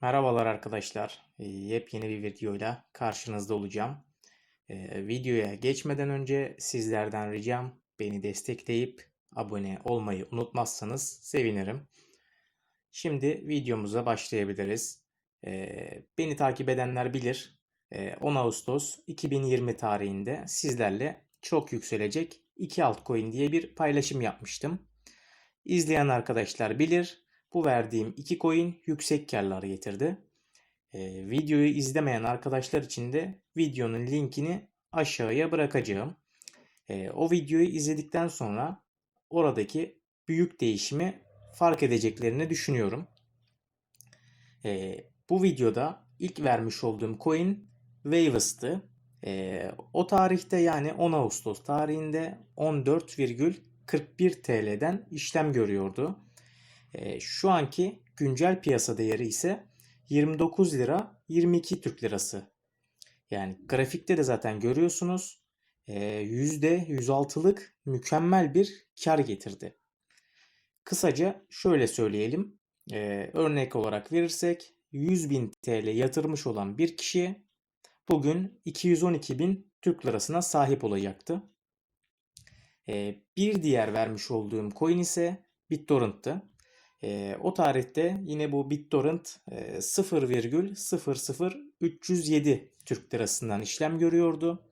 Merhabalar arkadaşlar. Ee, Yepyeni bir videoyla karşınızda olacağım. Ee, Videoya geçmeden önce sizlerden ricam beni destekleyip abone olmayı unutmazsanız sevinirim. Şimdi videomuza başlayabiliriz. Ee, Beni takip edenler bilir. Ee, 10 Ağustos 2020 tarihinde sizlerle çok yükselecek iki altcoin diye bir paylaşım yapmıştım. İzleyen arkadaşlar bilir. Bu verdiğim iki coin yüksek karlar getirdi. Ee, videoyu izlemeyen arkadaşlar için de videonun linkini aşağıya bırakacağım. Ee, o videoyu izledikten sonra oradaki büyük değişimi fark edeceklerini düşünüyorum. Ee, bu videoda ilk vermiş olduğum coin Waves'tı. Ee, o tarihte yani 10 Ağustos tarihinde 14,41 TL'den işlem görüyordu. Ee, şu anki güncel piyasa değeri ise 29 lira 22 Türk lirası. Yani grafikte de zaten görüyorsunuz ee, %106'lık mükemmel bir kar getirdi. Kısaca şöyle söyleyelim. Ee, örnek olarak verirsek 100.000 TL yatırmış olan bir kişi bugün 212.000 Türk lirasına sahip olacaktı. Ee, bir diğer vermiş olduğum coin ise BitTorrent'tı. Ee, o tarihte yine bu BitTorrent e, 0,00307 Türk lirasından işlem görüyordu.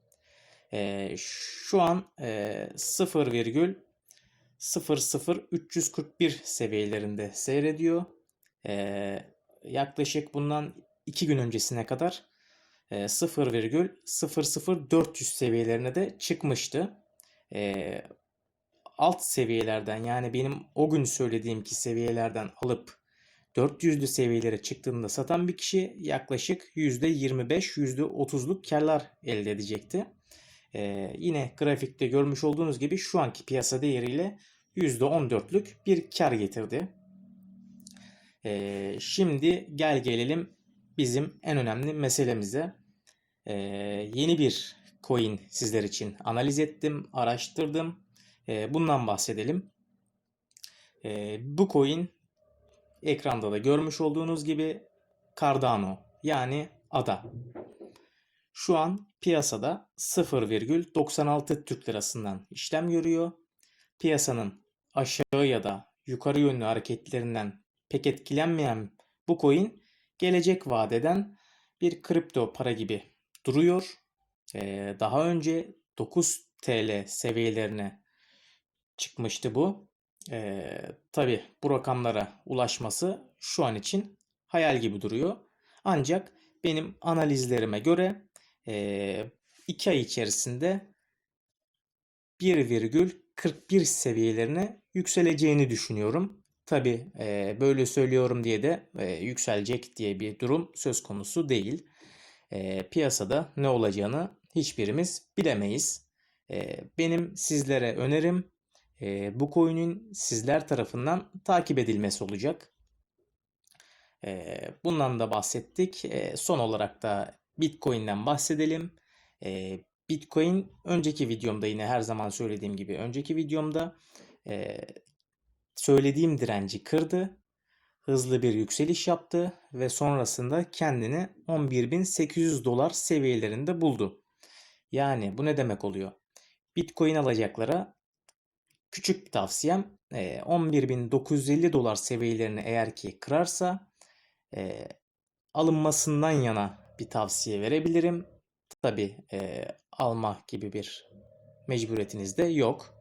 Ee, şu an e, 0,00341 seviyelerinde seyrediyor. Ee, yaklaşık bundan 2 gün öncesine kadar e, 0,00400 seviyelerine de çıkmıştı. E, alt seviyelerden yani benim o gün söylediğim ki seviyelerden alıp 400'lü seviyelere çıktığında satan bir kişi yaklaşık %25-%30'luk karlar elde edecekti. Ee, yine grafikte görmüş olduğunuz gibi şu anki piyasa değeriyle %14'lük bir kar getirdi. Ee, şimdi gel gelelim bizim en önemli meselemize. Ee, yeni bir coin sizler için analiz ettim, araştırdım. Ee, bundan bahsedelim. Ee, bu coin ekranda da görmüş olduğunuz gibi Cardano yani ADA. Şu an piyasada 0,96 Türk lirasından işlem görüyor. Piyasanın aşağı ya da yukarı yönlü hareketlerinden pek etkilenmeyen bu coin gelecek vadeden bir kripto para gibi duruyor. Ee, daha önce 9 TL seviyelerine çıkmıştı bu. Ee, Tabi bu rakamlara ulaşması şu an için hayal gibi duruyor. Ancak benim analizlerime göre 2 ay içerisinde 1,41 seviyelerine yükseleceğini düşünüyorum. Tabi böyle söylüyorum diye de yükselecek diye bir durum söz konusu değil. Piyasada ne olacağını hiçbirimiz bilemeyiz. Benim sizlere önerim bu coin'in sizler tarafından takip edilmesi olacak. bundan da bahsettik. son olarak da Bitcoin'den bahsedelim. Bitcoin önceki videomda yine her zaman söylediğim gibi önceki videomda söylediğim direnci kırdı. Hızlı bir yükseliş yaptı ve sonrasında kendini 11.800 dolar seviyelerinde buldu. Yani bu ne demek oluyor? Bitcoin alacaklara küçük bir tavsiyem 11.950 dolar seviyelerini eğer ki kırarsa alınmasından yana bir tavsiye verebilirim. Tabi alma gibi bir mecburiyetiniz de yok.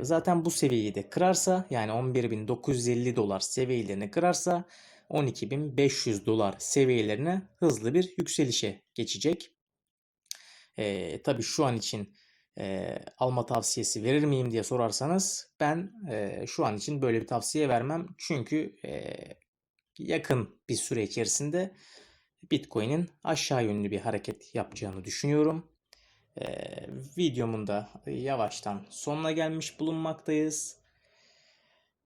zaten bu seviyeyi de kırarsa yani 11.950 dolar seviyelerini kırarsa 12.500 dolar seviyelerine hızlı bir yükselişe geçecek. Tabii şu an için e, alma tavsiyesi verir miyim diye sorarsanız ben e, şu an için böyle bir tavsiye vermem. Çünkü e, yakın bir süre içerisinde Bitcoin'in aşağı yönlü bir hareket yapacağını düşünüyorum. E, videomun da yavaştan sonuna gelmiş bulunmaktayız.